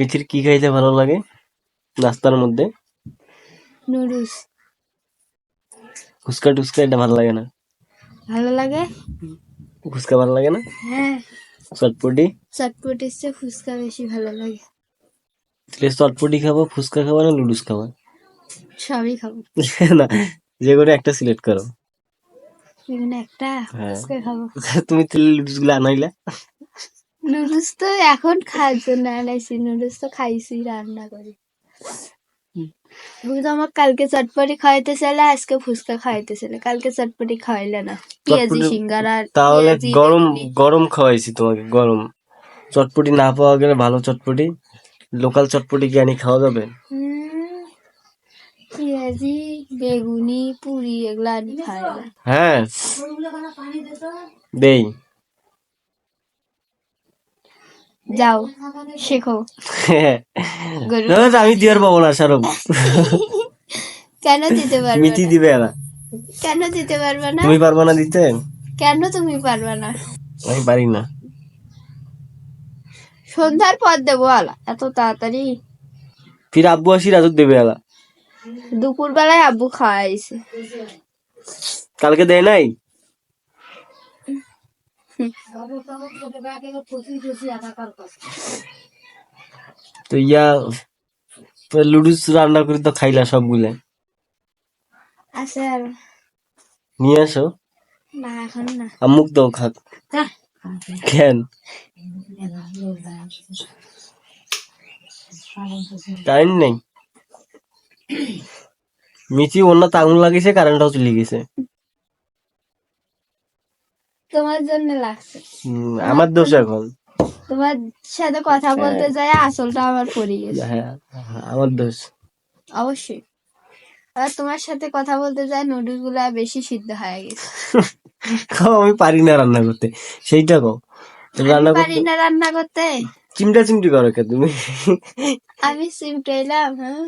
পৃথিবীর কি খাইতে ভালো লাগে? নাস্তার মধ্যে। নুডলস। ফুচকা টুচকা এটা ভালো লাগে না? ভালো লাগে? ফুচকা ভালো লাগে না? হ্যাঁ। চটপটি? চটপটির চেয়ে ফুচকা বেশি ভালো লাগে। তাহলে চটপটি খাব ফুচকা খাব না লুডুস খাব? সবই খাব। না যে কোনো একটা সিলেক্ট করো। একটা হ্যাঁ। ফুচকা খাব। তুমি তাহলে লুডুসগুলো আনাইলা। নুডলস তো এখন খাওয়ার জন্য আনাইছি। নুডলস তো খাইছি রান্না করে। তুমি তো আমার কালকে চটপটি খাওয়াইতে চাইলে আজকে ফুচকা খাওয়াইতে চাইলে কালকে চটপটি খাওয়াইলে না। পেঁয়াজি সিঙ্গারা তাহলে গরম। গরম খাওয়াইছি তোমাকে গরম। চটপটি না পাওয়া গেলে ভালো চটপটি। লোকাল চটপটি কি আনি খাওয়া যাবে? পেঁয়াজি বেগুনি পুরি এগুলা আনি না হ্যাঁ। দেই। যাও শেখো। আমি পাবো না সারব কেন দিতে পারবে দিবে না। কেন দিতে পারবে না? তুমি পারবা না দিতে? কেন তুমি পারবে না? আমি পারি না। সন্ধ্যার পর দেবো আলা এত তাড়াতাড়ি। ফির আব্বু আসি রাজক দেবে আলা। দুপুর বেলায় আব্বু খাওয়াইছে। কালকে দেয় নাই? তো ইয়া তো লুডুস রান্না করে তো খাইলা সবগুলা? আছে আর। নিয়ে আসো। না এখন না। আমুক দাও খাক। কেন? কারেন্ট নেই। মিচি অন্য আগুন লাগিয়েছে কারেন্টটাও চলে গেছে। তোমার জন্য লাগছে। আমার দোষ এখন। তোমার সাথে কথা বলতে যায় আসলটা আমার পড়ে গেছে। হ্যাঁ আমার দোষ। অবশ্যই। আর তোমার সাথে কথা বলতে যায় নুডলসগুলা বেশি সিদ্ধ হয়ে গেছে। খাও আমি পারি না রান্না করতে। সেইটা কও। তুমি রান্না পারি না রান্না করতে? চিমটা চিমটি করো কে তুমি? আমি সিমটাইলাম হ্যাঁ।